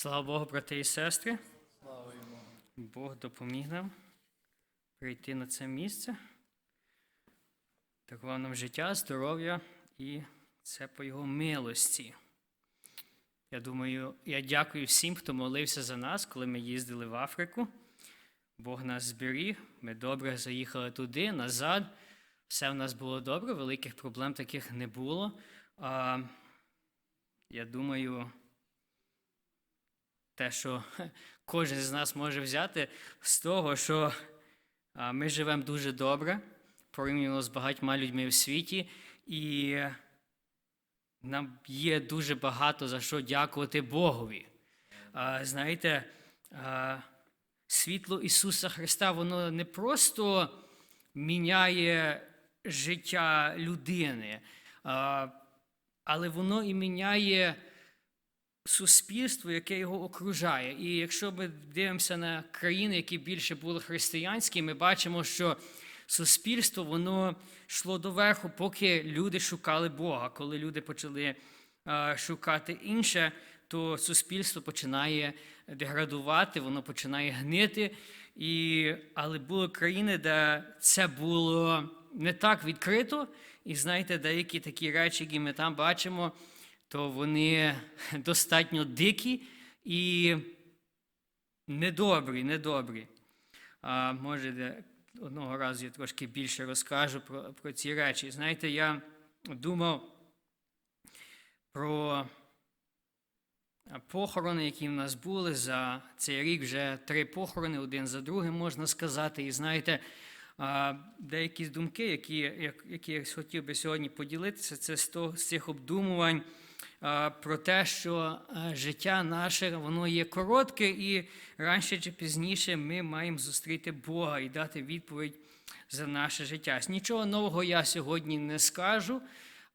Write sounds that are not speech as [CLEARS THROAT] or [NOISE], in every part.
Слава Богу, брати і сестри. Слава йому. Бог допоміг нам прийти на це місце. Дарував нам життя, здоров'я і це по Його милості. Я думаю, я дякую всім, хто молився за нас, коли ми їздили в Африку. Бог нас зберіг, ми добре заїхали туди, назад. Все в нас було добре, великих проблем таких не було. А, я думаю, те, що кожен з нас може взяти з того, що ми живемо дуже добре, порівняно з багатьма людьми в світі, і нам є дуже багато за що дякувати Богові. Знаєте, світло Ісуса Христа, воно не просто міняє життя людини, але воно і міняє суспільство, яке його окружає. І якщо ми дивимося на країни, які більше були християнські, ми бачимо, що суспільство воно йшло доверху, поки люди шукали Бога. Коли люди почали шукати інше, то суспільство починає деградувати, воно починає гнити. І, але були країни, де це було не так відкрито. І знаєте, деякі такі речі, які ми там бачимо, то вони [LAUGHS] достатньо дикі і недобрі, недобрі. А може, одного разу я трошки більше розкажу про, про ці речі. Знаєте, я думав про похорони, які в нас були за цей рік, вже три похорони, один за другим, можна сказати. І знаєте, деякі думки, які, які я хотів би сьогодні поділитися, це з, того, з цих обдумувань про те, що життя наше воно є коротке, і раніше чи пізніше ми маємо зустріти Бога і дати відповідь за наше життя. Нічого нового я сьогодні не скажу,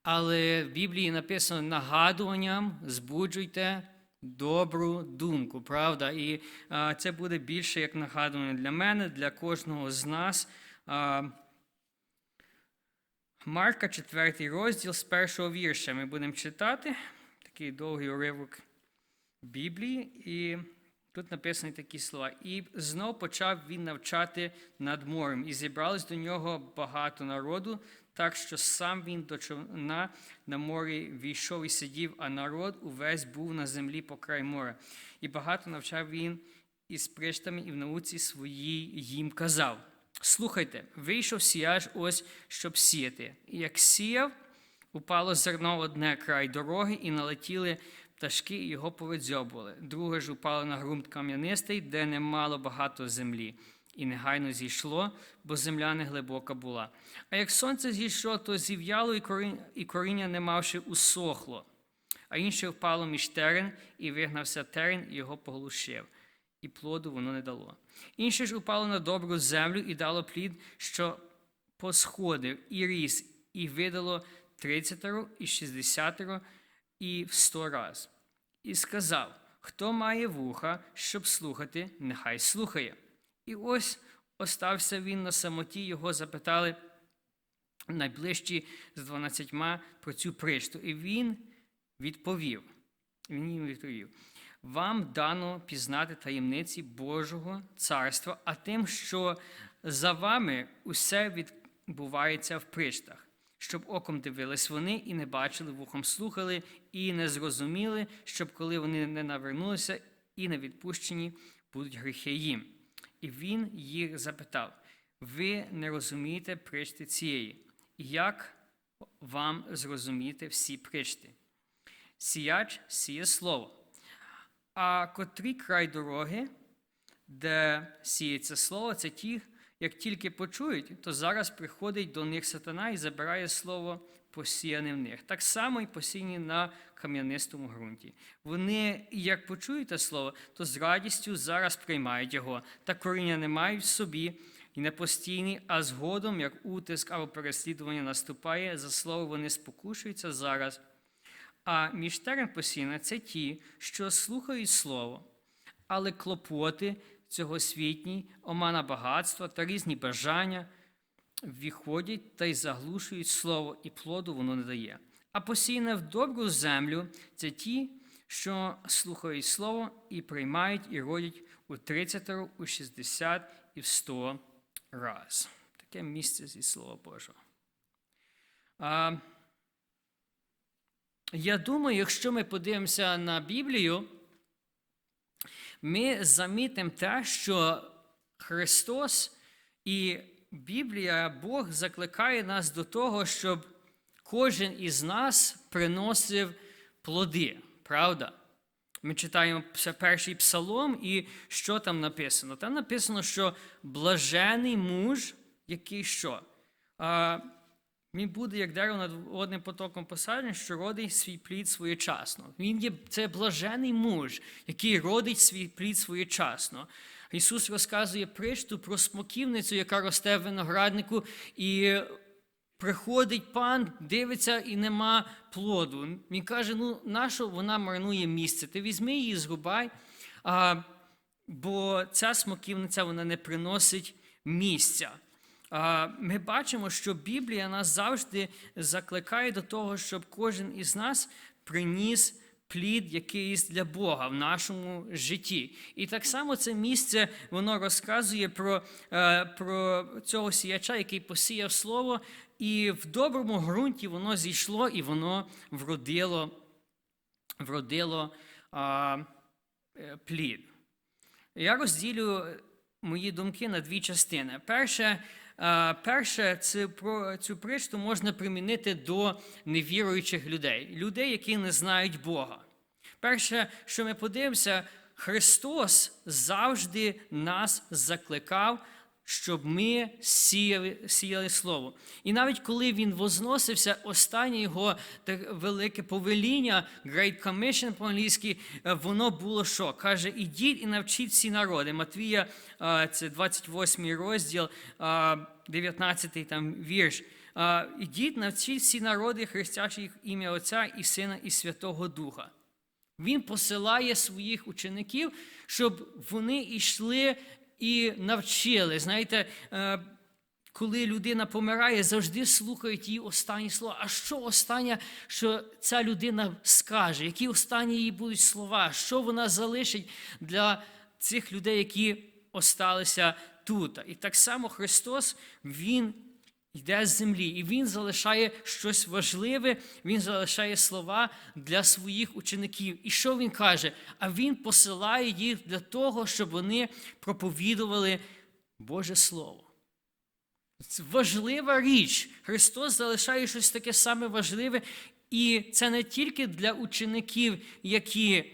але в Біблії написано нагадуванням збуджуйте добру думку, правда? І це буде більше як нагадування для мене, для кожного з нас. Марка, 4 розділ з першого вірша. Ми будемо читати такий довгий уривок Біблії, і тут написані такі слова. І знов почав він навчати над морем, і зібралось до нього багато народу, так що сам він до човна на морі війшов і сидів, а народ увесь був на землі по край моря. І багато навчав він із приштами, і в науці своїй їм казав. Слухайте, вийшов сіяж ось, щоб сіяти. І як сіяв, упало зерно одне край дороги, і налетіли пташки, і його повидзьобували. Друге ж упало на ґрунт кам'янистий, де не мало багато землі. І негайно зійшло, бо земля не глибока була. А як сонце зійшло, то зів'яло, і коріння, не мавши, усохло. А інше впало між терен, і вигнався терен, і його поглушив, і плоду воно не дало. Інше ж упало на добру землю і дало плід, що посходив, і ріс, і видало тридцятеро, і шістдесятеро, і в сто раз. І сказав: Хто має вуха, щоб слухати, нехай слухає. І ось остався він на самоті, його запитали найближчі з дванадцятьма про цю причту. І він відповів. Він їм відповів: Вам дано пізнати таємниці Божого царства, а тим, що за вами усе відбувається в причтах, щоб оком дивились вони і не бачили, вухом слухали, і не зрозуміли, щоб коли вони не навернулися і не відпущені, будуть гріхи їм. І він їх запитав: ви не розумієте причти цієї? Як вам зрозуміти всі причти? Сіяч сіє слово. А котрий край дороги, де сіється слово, це ті, як тільки почують, то зараз приходить до них сатана і забирає слово посіяне в них. Так само і посіяні на кам'янистому ґрунті. Вони, як почують слово, то з радістю зараз приймають його, та коріння не мають в собі і не постійні, а згодом, як утиск або переслідування наступає, за слово вони спокушуються зараз. А між терен посіяна це ті, що слухають слово, але клопоти цього світні, омана багатства та різні бажання виходять та й заглушують слово, і плоду воно не дає. А посіяне в добру землю це ті, що слухають слово і приймають і родять у 30, у 60 і в 100 раз. Таке місце зі Слова Божого. Я думаю, якщо ми подивимося на Біблію, ми замітимо те, що Христос і Біблія, Бог закликає нас до того, щоб кожен із нас приносив плоди. Правда? Ми читаємо перший псалом, і що там написано? Там написано, що блажений муж, який що? Він буде як дерево над водним потоком посаджений, що родить свій плід своєчасно. Він є це блажений муж, який родить свій плід своєчасно. Ісус розказує причту про смоківницю, яка росте в винограднику, і приходить пан, дивиться і нема плоду. Він каже: ну, нащо вона марнує місце? Ти візьми її, зрубай, а, бо ця смоківниця вона не приносить місця. Ми бачимо, що Біблія нас завжди закликає до того, щоб кожен із нас приніс плід якийсь для Бога в нашому житті. І так само це місце воно розказує про, е, про цього сіяча, який посіяв слово, і в доброму ґрунті воно зійшло і воно вродило, вродило а, е, плід. Я розділю мої думки на дві частини. Перше, е, перше це про цю причту можна примінити до невіруючих людей, людей, які не знають Бога. Перше, що ми подивимося, Христос завжди нас закликав, щоб ми сіяли, сіяли Слово. І навіть коли він возносився, останнє його велике повеління, Great Commission по-англійськи, е, воно було що? Каже, ідіть і навчіть всі народи. Матвія, е, це 28 розділ, е, 19 там вірш. Е, Ідіть, навчіть всі народи, хрестячи їх ім'я Отця і Сина, і Святого Духа. Він посилає своїх учеників, щоб вони йшли і навчили. Знаєте, е, коли людина помирає, завжди слухають її останні слова. А що останнє, що ця людина скаже? Які останні її будуть слова? Що вона залишить для цих людей, які осталися тут? І так само Христос, Він йде з землі, і він залишає щось важливе, він залишає слова для своїх учеників. І що він каже? А він посилає їх для того, щоб вони проповідували Боже Слово. Це важлива річ. Христос залишає щось таке саме важливе, і це не тільки для учеників, які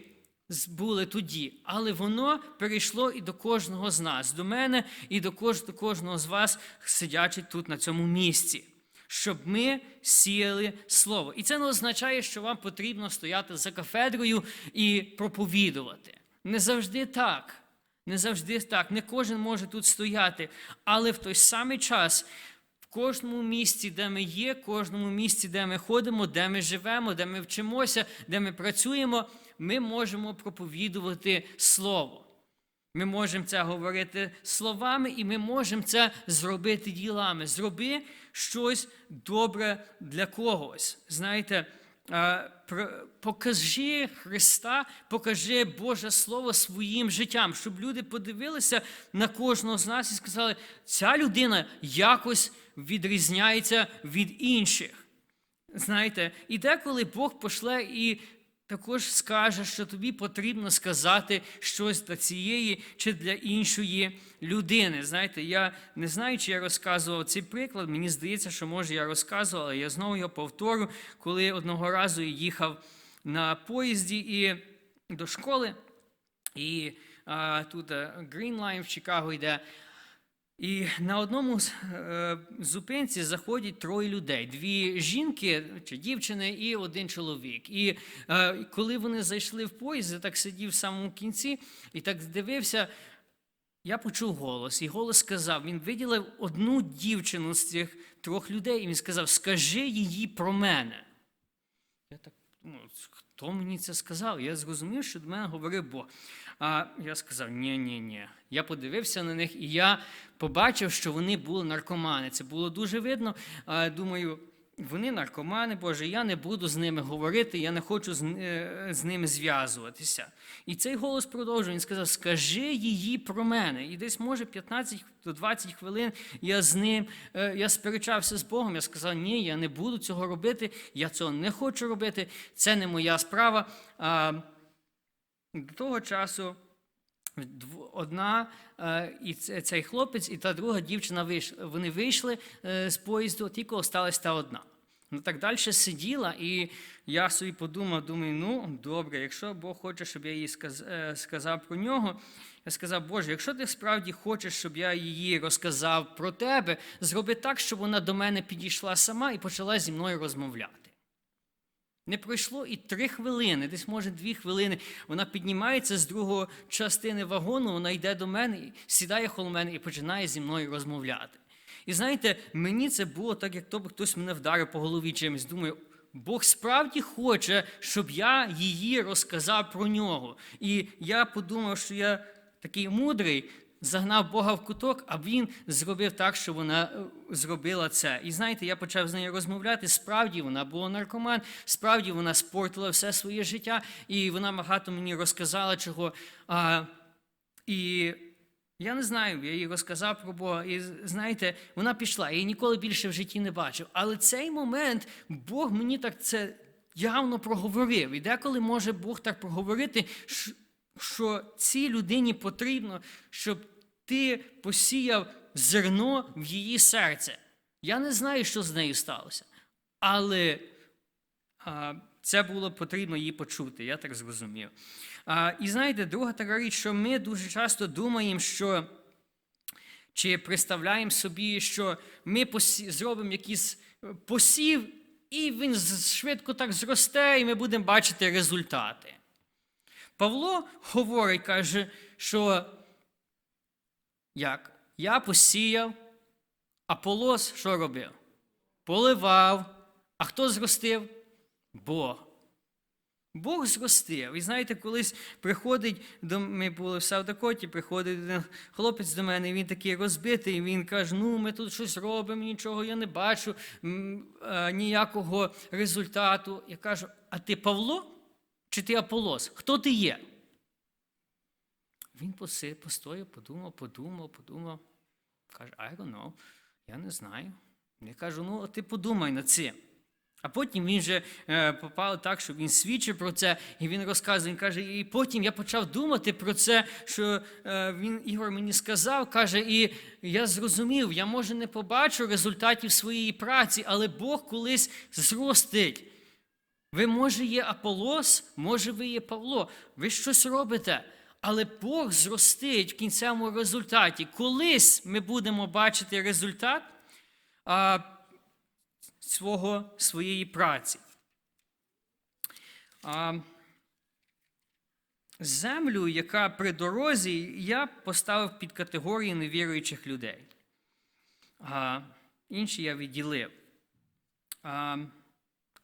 були тоді, але воно перейшло і до кожного з нас, до мене і до кожного з вас, сидячи тут на цьому місці, щоб ми сіяли слово. І це не означає, що вам потрібно стояти за кафедрою і проповідувати. Не завжди так. Не завжди так. Не кожен може тут стояти. Але в той самий час в кожному місці, де ми є, кожному місці, де ми ходимо, де ми живемо, де ми вчимося, де ми працюємо, ми можемо проповідувати Слово. Ми можемо це говорити словами, і ми можемо це зробити ділами. Зроби щось добре для когось. Знаєте, покажи Христа, покажи Боже Слово своїм життям, щоб люди подивилися на кожного з нас і сказали, ця людина якось відрізняється від інших. Знаєте, і деколи Бог пошле і також скаже, що тобі потрібно сказати щось для цієї чи для іншої людини. Знаєте, я не знаю, чи я розказував цей приклад. Мені здається, що може я розказував, але я знову його повторю, коли одного разу їхав на поїзді і до школи, і а, тут а, Green Line в Чикаго йде. І на одному з е, зупинці заходять троє людей: дві жінки чи дівчини і один чоловік. І е, коли вони зайшли в поїзд, я так сидів в самому кінці і так дивився, я почув голос, і голос сказав: він виділив одну дівчину з цих трьох людей, і він сказав: Скажи її про мене. Я так, ну, хто мені це сказав? Я зрозумів, що до мене говорив Бог. А я сказав: ні, ні, ні. Я подивився на них, і я побачив, що вони були наркомани. Це було дуже видно. Думаю, вони наркомани, Боже, я не буду з ними говорити, я не хочу з, е, з ними зв'язуватися. І цей голос продовжує. Він сказав: Скажи її про мене. І десь, може, 15 до 20 хвилин я з ним е, я сперечався з Богом. Я сказав, ні, я не буду цього робити, я цього не хочу робити, це не моя справа. А, До того часу. Одна е, і цей хлопець, і та друга дівчина вийшли. Вони вийшли з поїзду, тільки осталась та одна. Ну так далі сиділа, і я собі подумав, думаю, ну добре, якщо Бог хоче, щоб я їй е, сказав про нього, я сказав, Боже, якщо ти справді хочеш, щоб я її розказав про тебе, зроби так, щоб вона до мене підійшла сама і почала зі мною розмовляти. Не пройшло і три хвилини, десь може дві хвилини. Вона піднімається з другої частини вагону, вона йде до мене, сідає коло мене і починає зі мною розмовляти. І знаєте, мені це було так, як то б хтось мене вдарив по голові чимось. Думаю, Бог справді хоче, щоб я її розказав про нього. І я подумав, що я такий мудрий, загнав Бога в куток, а він зробив так, що вона е, зробила це. І знаєте, я почав з нею розмовляти. Справді вона була наркоман, справді вона спортила все своє життя, і вона багато мені розказала чого. А, і я не знаю, я їй розказав про Бога. І знаєте, вона пішла, я її ніколи більше в житті не бачив. Але цей момент Бог мені так це явно проговорив. І деколи може Бог так проговорити, що- цій людині потрібно, щоб ти посіяв зерно в її серце. Я не знаю, що з нею сталося. Але а, це було потрібно їй почути, я так зрозумів. А, і знаєте, друга така річ, що ми дуже часто думаємо, що чи представляємо собі, що ми посі... зробимо якийсь посів, і він швидко так зросте, і ми будемо бачити результати. Павло говорить, каже, що як? Я посіяв, Аполос що робив? Поливав. А хто зростив? Бог. Бог зростив. І знаєте, колись приходить до ми були в Савдакоті, приходить один хлопець до мене, і він такий розбитий, він каже: ну, ми тут щось робимо, нічого я не бачу, ніякого результату. Я кажу: а ти Павло чи ти Аполос? Хто ти є? Він постояв, подумав, подумав, подумав. Каже, I don't know, я не знаю. Я кажу, ну, ти подумай над цим. А потім він же е, попав так, що він свідчив про це, і він розказує, він каже, і потім я почав думати про це, що е, він Ігор мені сказав, каже, і я зрозумів, я може не побачу результатів своєї праці, але Бог колись зростить. Ви, може, є Аполос, може, ви є Павло. Ви щось робите, але Бог зростить в кінцевому результаті. Колись ми будемо бачити результат свого, своєї праці. А, землю, яка при дорозі, я поставив під категорії невіруючих людей. А, інші я відділив. А,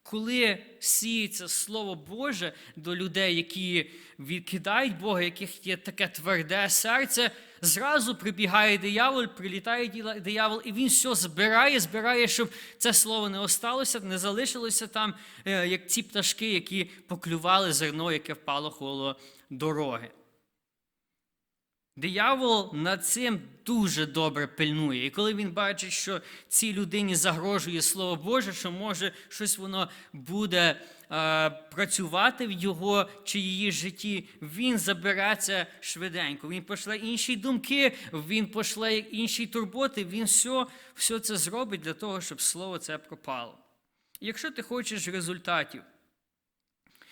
коли сіється Слово Боже до людей, які відкидають Бога, яких є таке тверде серце, зразу прибігає диявол, прилітає диявол, і він все збирає, збирає, щоб це слово не осталося, не залишилося там, е, як ці пташки, які поклювали зерно, яке впало коло дороги. Диявол над цим дуже добре пильнує. І коли він бачить, що цій людині загрожує Слово Боже, що може щось воно буде е, працювати в його чи її житті, він забереться швиденько. Він пошле інші думки, він пошле інші турботи, він все, все це зробить для того, щоб слово це пропало. Якщо ти хочеш результатів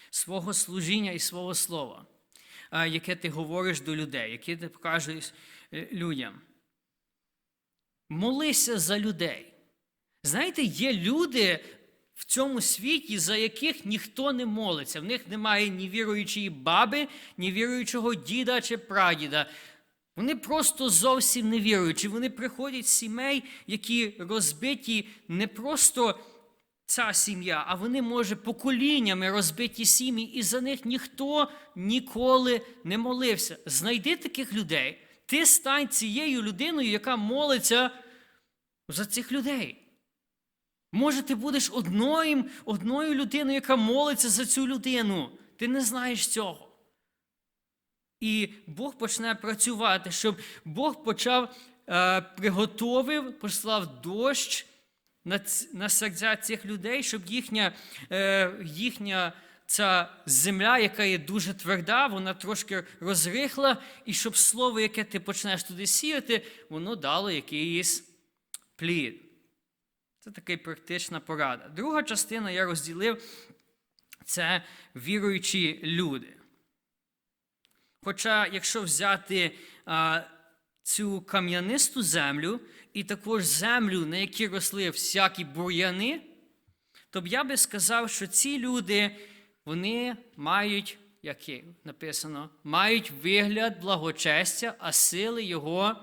свого служіння і свого слова, яке ти говориш до людей, яке ти покажеш е, людям. Молися за людей. Знаєте, є люди в цьому світі, за яких ніхто не молиться. В них немає ні віруючої баби, ні віруючого діда чи прадіда. Вони просто зовсім не віруючі. Вони приходять з сімей, які розбиті не просто ця сім'я, а вони, може, поколіннями розбиті сім'ї, і за них ніхто ніколи не молився. Знайди таких людей. Ти стань цією людиною, яка молиться за цих людей. Може, ти будеш одною, одною людиною, яка молиться за цю людину. Ти не знаєш цього. І Бог почне працювати, щоб Бог почав е, приготовив, послав дощ на, серця цих людей, щоб їхня, е, їхня ця земля, яка є дуже тверда, вона трошки розрихла, і щоб слово, яке ти почнеш туди сіяти, воно дало якийсь плід. Це така практична порада. Друга частина я розділив це віруючі люди. Хоча, якщо взяти а, цю кам'янисту землю і також землю, на якій росли всякі бур'яни, то б я би сказав, що ці люди вони мають, як є написано, мають вигляд благочестя, а сили його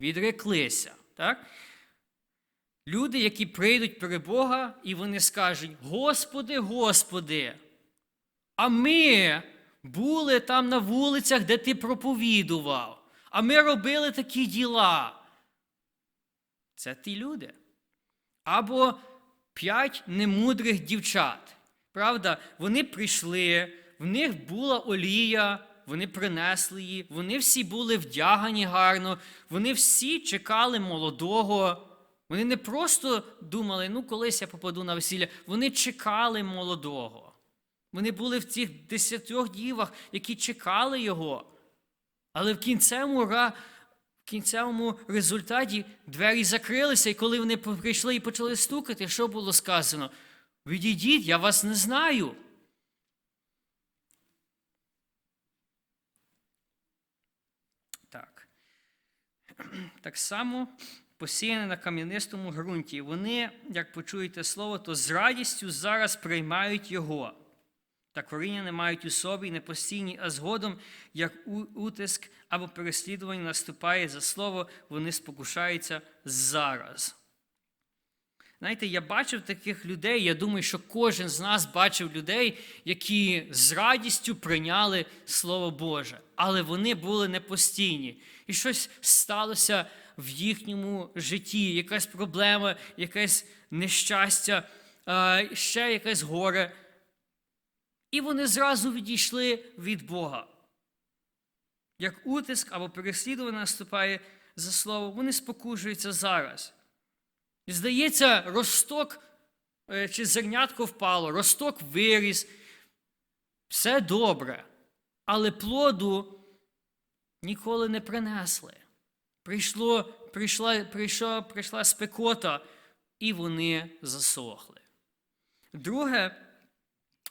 відреклися. Так? Люди, які прийдуть перед Бога, і вони скажуть: Господи, Господи, а ми були там на вулицях, де ти проповідував, а ми робили такі діла. Це ті люди. Або п'ять немудрих дівчат. Правда, вони прийшли, в них була олія, вони принесли її, вони всі були вдягані гарно, вони всі чекали молодого. Вони не просто думали, ну колись я попаду на весілля, вони чекали молодого. Вони були в цих десятьох дівах, які чекали його. Але в кінцевому, кінцевому результаті двері закрилися, і коли вони прийшли і почали стукати, що було сказано? Відійдіть, я вас не знаю. Так. Так само посіяне на кам'янистому ґрунті. Вони, як почуєте слово, то з радістю зараз приймають його. Та коріння не мають у собі, не постійні, а згодом, як утиск або переслідування наступає за слово, вони спокушаються зараз. Знаєте, я бачив таких людей, я думаю, що кожен з нас бачив людей, які з радістю прийняли Слово Боже, але вони були непостійні. І щось сталося в їхньому житті, якась проблема, якесь нещастя, ще якесь горе. І вони зразу відійшли від Бога. Як утиск або переслідування наступає за слово, вони спокушуються зараз. І здається, росток е, чи зернятко впало, росток виріс, все добре, але плоду ніколи не принесли. Прийшло, прийшла, прийшла, прийшла спекота, і вони засохли. Друге,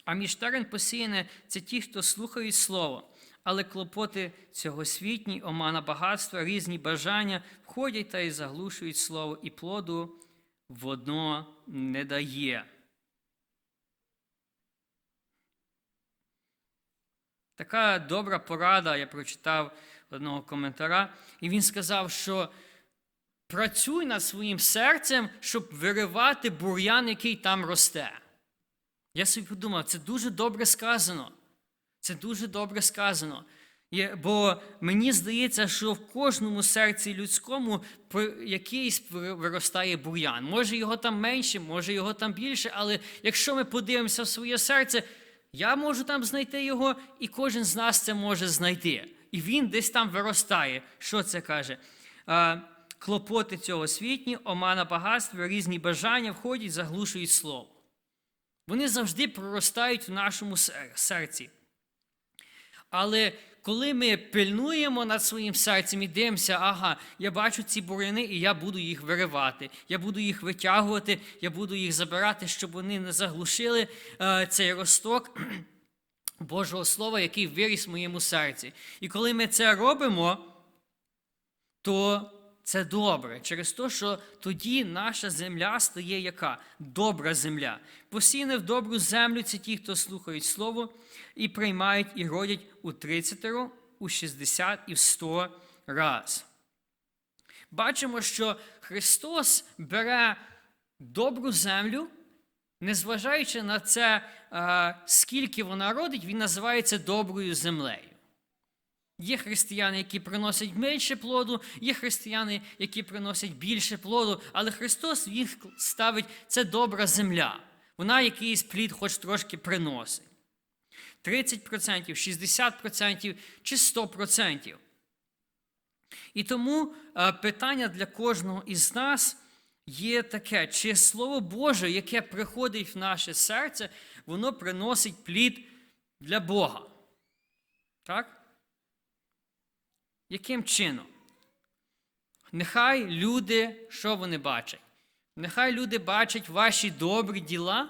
а між терен посіяне це ті, хто слухають слово, але клопоти цьогосвітні, омана багатства, різні бажання входять та й заглушують слово, і плоду воно не дає. Така добра порада, я прочитав одного коментара, і він сказав, що працюй над своїм серцем, щоб виривати бур'ян, який там росте. Я собі подумав, це дуже добре сказано. Це дуже добре сказано. Бо мені здається, що в кожному серці людському якийсь виростає бур'ян. Може його там менше, може його там більше, але якщо ми подивимося в своє серце, я можу там знайти його, і кожен з нас це може знайти. І він десь там виростає. Що це каже? Клопоти цього світні, омана багатства, різні бажання входять, заглушують слово. Вони завжди проростають в нашому серці. Але коли ми пильнуємо над своїм серцем і дивимося, ага, я бачу ці буряни, і я буду їх виривати, я буду їх витягувати, я буду їх забирати, щоб вони не заглушили е, цей росток [CLEARS THROAT] Божого Слова, який виріс в моєму серці. І коли ми це робимо, то це добре, через те, що тоді наша земля стає яка? Добра земля. Посіяне в добру землю це ті, хто слухають Слово і приймають і родять у 30, у 60 і в 100 раз. Бачимо, що Христос бере добру землю, незважаючи на це, скільки вона родить, Він називається доброю землею. Є християни, які приносять менше плоду, є християни, які приносять більше плоду, але Христос їх ставить це добра земля. Вона якийсь плід хоч трошки приносить. 30%, 60% чи 100%. І тому е, питання для кожного із нас є таке: чи Слово Боже, яке приходить в наше серце, воно приносить плід для Бога? Так? Яким чином? Нехай люди, що вони бачать? Нехай люди бачать ваші добрі діла,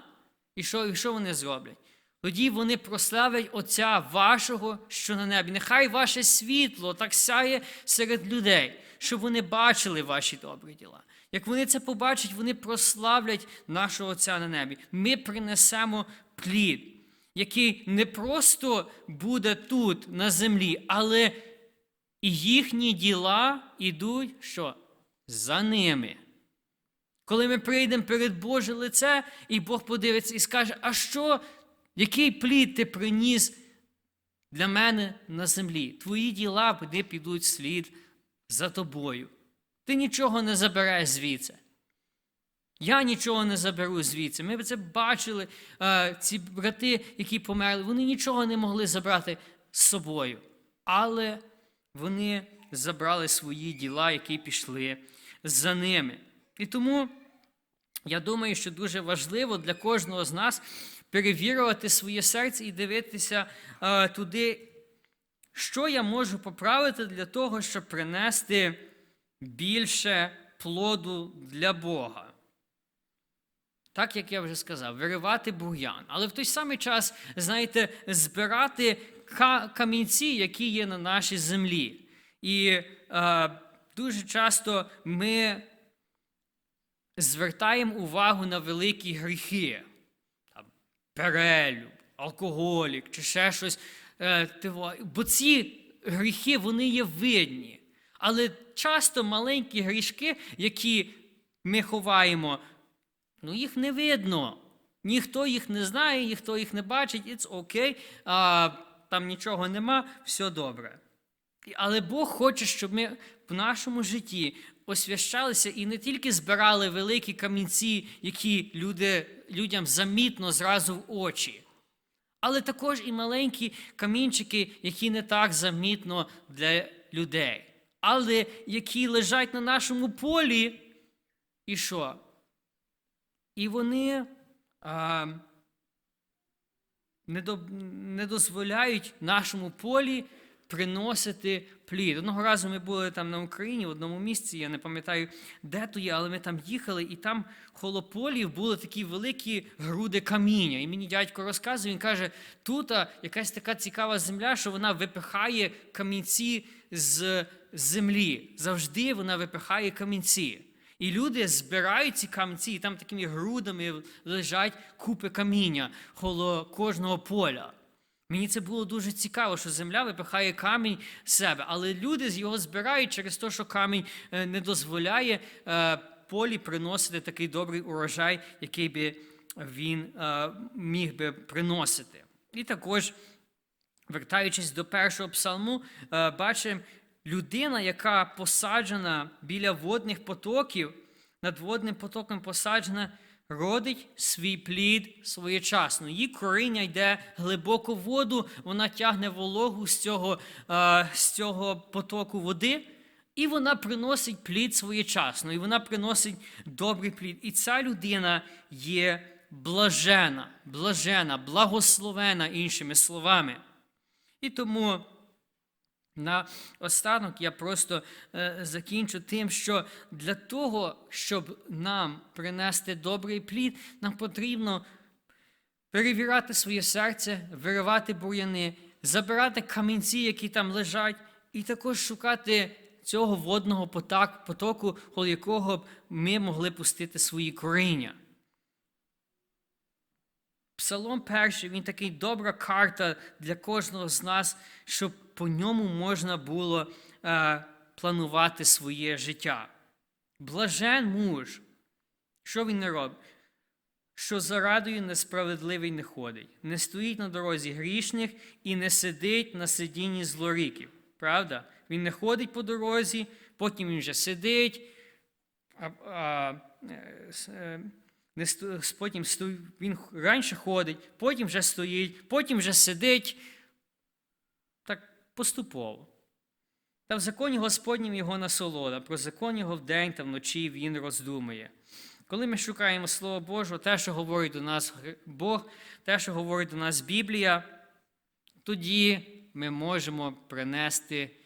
і що, і що вони зроблять? Тоді вони прославлять Отця вашого, що на небі. Нехай ваше світло так сяє серед людей, щоб вони бачили ваші добрі діла. Як вони це побачать, вони прославлять нашого Отця на небі. Ми принесемо плід, який не просто буде тут, на землі, але і їхні діла йдуть що? За ними. Коли ми прийдемо перед Боже лице, і Бог подивиться і скаже, а що, який плід ти приніс для мене на землі? Твої діла вони підуть слід за тобою. Ти нічого не забереш звідси. Я нічого не заберу звідси. Ми це бачили, е, ці брати, які померли, вони нічого не могли забрати з собою. Але вони забрали свої діла, які пішли за ними. І тому я думаю, що дуже важливо для кожного з нас перевірювати своє серце і дивитися е, туди, що я можу поправити для того, щоб принести більше плоду для Бога. Так, як я вже сказав, виривати бур'ян. Але в той самий час, знаєте, збирати камінці, які є на нашій землі. І е, дуже часто ми звертаємо увагу на великі гріхи, там, перелюб, алкоголік чи ще щось. Е, бо ці гріхи вони є видні. Але часто маленькі грішки, які ми ховаємо, ну їх не видно. Ніхто їх не знає, ніхто їх не бачить, it's окей, а, там нічого нема, все добре. Але Бог хоче, щоб ми в нашому житті освящалися і не тільки збирали великі камінці, які люди, людям замітно зразу в очі, але також і маленькі камінчики, які не так замітно для людей, але які лежать на нашому полі. І що? І вони а, не, до, не дозволяють нашому полі приносити плід. Одного разу ми були там на Україні в одному місці, я не пам'ятаю, де то є, але ми там їхали, і там коло полів були такі великі груди каміння. І мені дядько розказує, він каже, тут якась така цікава земля, що вона випихає камінці з землі. Завжди вона випихає камінці. І люди збирають ці камінці, і там такими грудами лежать купи каміння коло кожного поля. Мені це було дуже цікаво, що земля випихає камінь з себе, але люди його збирають через те, що камінь е, не дозволяє е, полі приносити такий добрий урожай, який би він е, міг би приносити. І також, вертаючись до першого псалму, бачимо людина, яка посаджена біля водних потоків, над водним потоком посаджена, родить свій плід своєчасно. Її коріння йде глибоко в воду, вона тягне вологу з цього, е, з цього потоку води. І вона приносить плід своєчасно, і вона приносить добрий плід. І ця людина є блажена, блажена, благословена іншими словами. І тому на останок я просто е, закінчу тим, що для того, щоб нам принести добрий плід, нам потрібно перевіряти своє серце, виривати бур'яни, забирати камінці, які там лежать, і також шукати цього водного потоку, коло якого б ми могли пустити свої коріння. Псалом перший, він такий добра карта для кожного з нас, щоб по ньому можна було е, планувати своє життя. Блажен муж. Що він не робить? Що за радою несправедливий не ходить, не стоїть на дорозі грішних і не сидить на сидінні злоріків. Правда? Він не ходить по дорозі, потім він вже сидить, а, а, е, е, не сто- потім сто, він раніше ходить, потім вже стоїть, потім вже сидить. Поступово. Та в законі Господнім його насолода, про закон його вдень та вночі він роздумує. Коли ми шукаємо Слово Боже, те, що говорить до нас Бог, те, що говорить до нас Біблія, тоді ми можемо принести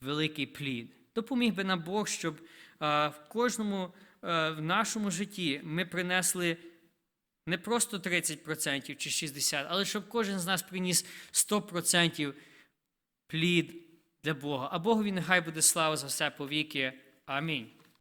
великий плід. Допоміг би нам Бог, щоб в кожному в нашому житті ми принесли не просто 30% чи 60%, але щоб кожен з нас приніс 100% плід для Бога. А Богові нехай буде слава за все повіки. Амінь.